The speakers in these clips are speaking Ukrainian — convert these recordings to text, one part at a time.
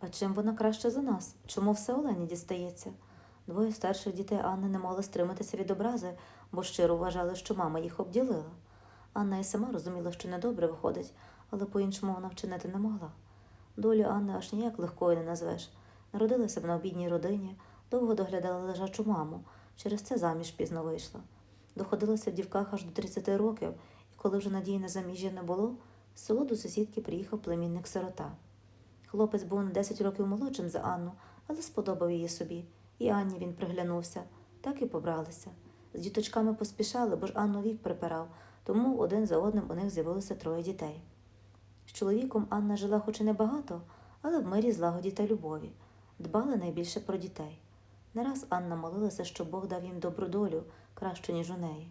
А чим вона краще за нас? Чому все Олені дістається? Двоє старших дітей Анни не могли стриматися від образи, бо щиро вважали, що мама їх обділила. Анна і сама розуміла, що недобре виходить, але по-іншому вона вчинити не могла. Долю Анни аж ніяк легкою не назвеш. Народилася б на обідній родині, довго доглядала лежачу маму, через це заміж пізно вийшла. Доходилася в дівках аж до 30 років, і коли вже надії на заміжжя не було, з село до сусідки приїхав племінник сирота. Хлопець був на 10 років молодшим за Анну, але сподобав її собі, і Анні він приглянувся, так і побралися. З діточками поспішали, бо ж Анну вік припирав, тому один за одним у них з'явилося троє дітей. З чоловіком Анна жила хоч і небагато, але в мирі злагоді та любові, дбали найбільше про дітей. Не раз Анна молилася, щоб Бог дав їм добру долю, кращу, ніж у неї.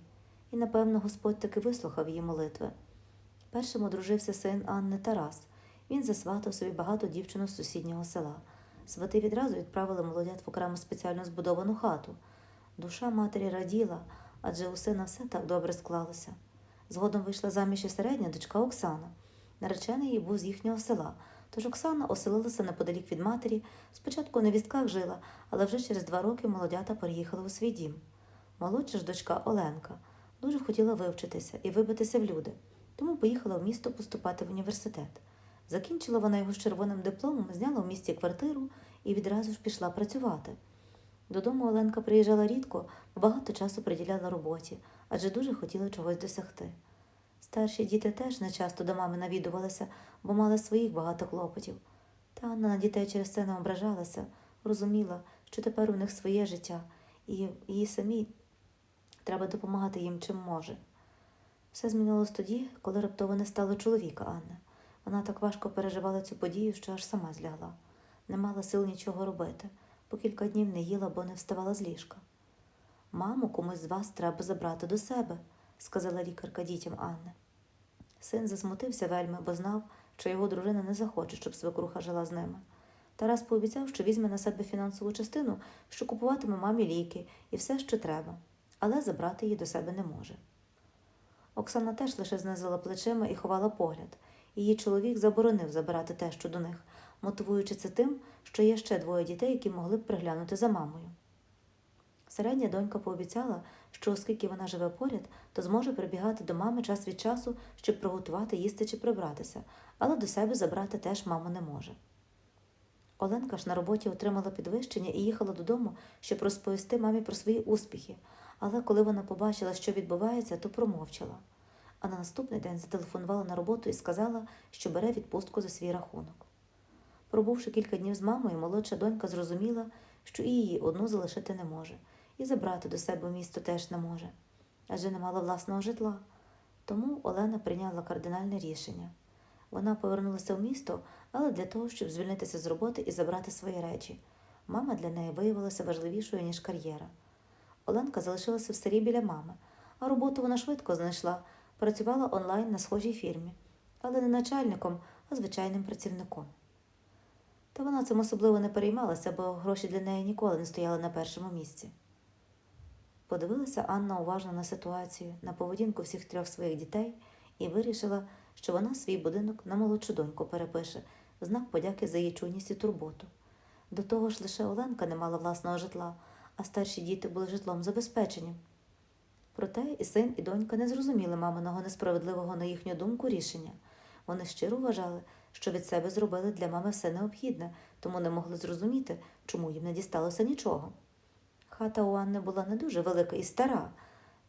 І, напевно, Господь таки вислухав її молитви. Першим одружився син Анни Тарас. Він засватав собі багату дівчину з сусіднього села. Свати відразу відправили молодят в окремо спеціально збудовану хату. Душа матері раділа, адже у сина все так добре склалося. Згодом вийшла заміж і середня дочка Оксана. Наречений її був з їхнього села, тож Оксана оселилася неподалік від матері, спочатку у невістках жила, але вже через два роки молодята переїхали у свій дім. Молодша ж дочка Оленка дуже хотіла вивчитися і вибитися в люди, тому поїхала в місто поступати в університет. Закінчила вона його з червоним дипломом, зняла в місті квартиру і відразу ж пішла працювати. Додому Оленка приїжджала рідко, багато часу приділяла роботі, адже дуже хотіла чогось досягти. Старші діти теж не часто до мами навідувалися, бо мали своїх багато клопотів. Та Анна на дітей через це не ображалася, розуміла, що тепер у них своє життя, і їй самій треба допомагати їм чим може. Все змінилось тоді, коли раптово не стало чоловіка Анни. Вона так важко переживала цю подію, що аж сама злягла. Не мала сил нічого робити, по кілька днів не їла, бо не вставала з ліжка. Маму, комусь з вас треба забрати до себе, сказала лікарка дітям Анни. Син засмутився вельми, бо знав, що його дружина не захоче, щоб свекруха жила з ними. Тарас пообіцяв, що візьме на себе фінансову частину, що купуватиме мамі ліки і все, що треба, але забрати її до себе не може. Оксана теж лише знизила плечима і ховала погляд. Її чоловік заборонив забирати те, що до них, мотивуючи це тим, що є ще двоє дітей, які могли б приглянути за мамою. Середня донька пообіцяла, що оскільки вона живе поряд, то зможе прибігати до мами час від часу, щоб приготувати, їсти чи прибратися, але до себе забрати теж маму не може. Оленка ж на роботі отримала підвищення і їхала додому, щоб розповісти мамі про свої успіхи, але коли вона побачила, що відбувається, то промовчала. А на наступний день зателефонувала на роботу і сказала, що бере відпустку за свій рахунок. Пробувши кілька днів з мамою, молодша донька зрозуміла, що і її одну залишити не може, і забрати до себе місто теж не може, адже не мала власного житла. Тому Олена прийняла кардинальне рішення. Вона повернулася в місто, але для того, щоб звільнитися з роботи і забрати свої речі. Мама для неї виявилася важливішою, ніж кар'єра. Оленка залишилася в селі біля мами, а роботу вона швидко знайшла, працювала онлайн на схожій фірмі, але не начальником, а звичайним працівником. Та вона цим особливо не переймалася, бо гроші для неї ніколи не стояли на першому місці. Подивилася Анна уважно на ситуацію, на поведінку всіх трьох своїх дітей і вирішила, що вона свій будинок на молодшу доньку перепише в знак подяки за її чуйність і турботу. До того ж, лише Оленка не мала власного житла, а старші діти були житлом забезпечені. Проте і син, і донька не зрозуміли маминого несправедливого на їхню думку рішення. Вони щиро вважали, що від себе зробили для мами все необхідне, тому не могли зрозуміти, чому їм не дісталося нічого. Хата у Анни була не дуже велика і стара,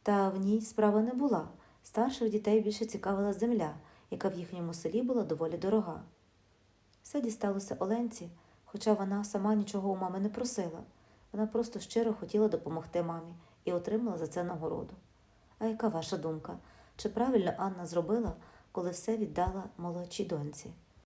та в ній справа не була. Старших дітей більше цікавила земля, яка в їхньому селі була доволі дорога. Все дісталося Оленці, хоча вона сама нічого у мами не просила. Вона просто щиро хотіла допомогти мамі і отримала за це нагороду. А яка ваша думка? Чи правильно Анна зробила, коли все віддала молодшій доньці?